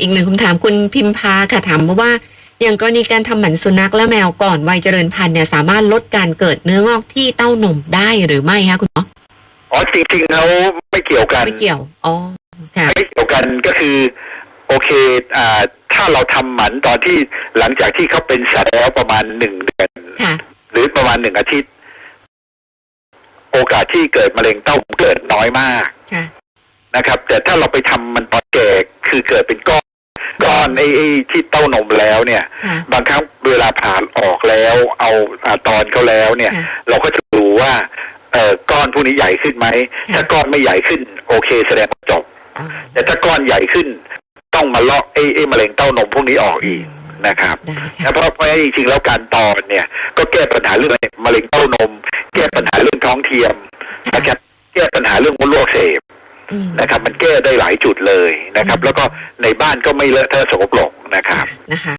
อีกหนึ่งคำถามคุณพิมพาค่ะถามมาว่า อย่างกรณีการทำหมันสุนัขและแมวก่อนวัยเจริญพันธุ์เนี่ยสามารถลดการเกิดเนื้องอกที่เต้านมได้หรือไม่คะคุณหมออ๋อจริงๆแล้วไม่เกี่ยวกันไม่เกี่ยวอ๋อค่ะไม่เกี่ยวกันก็คือ โอเคอ่าถ้าเราทำหมันตอนที่หลังจากที่เขาเป็นสัตว์แล้วประมาณหนึ่งเดือนค่ะหรือประมาณหนึ่งอาทิตย์ โอกาสที่เกิดมะเร็งเต้านมเกิดน้อยมากค่ะนะครับ แต่ถ้าเราไปทำมันตอนแก่คือเกิดเป็นก้อน ก้อนไอ้ไอ้ที่เต้านมแล้วเนี่ยค่ะบางครั้งเวลาผ่านออกแล้ว เอาอาตอนเขาแล้วเนี่ยค่ะเราก็จะดูว่าเอ่อก้อนพวกนี้ใหญ่ขึ้นไหมค่ะถ้าก้อนไม่ใหญ่ขึ้น โอเค แสดงว่าจบอ๋อแต่ถ้าก้อนใหญ่ขึ้น ต้องมาเลาะไอ้ไอ้มะเร็งเต้านมพวกนี้ออกอีกนะครับได้นะค่ะเพราะเพราะจริงๆแล้วการตอนเนี่ย ก็แก้ปัญหาเรื่องมะเร็งเต้านม แก้ปัญหาเรื่องท้องเทียมนะครับแก้ปัญหาเรื่องมดลูกอักเสบอืม นะครับ มันแก้ได้หลายจุดเลยนะครับ แล้วก็ในบ้านก็ไม่เลอะเทอะสกปรกนะครับนะคะ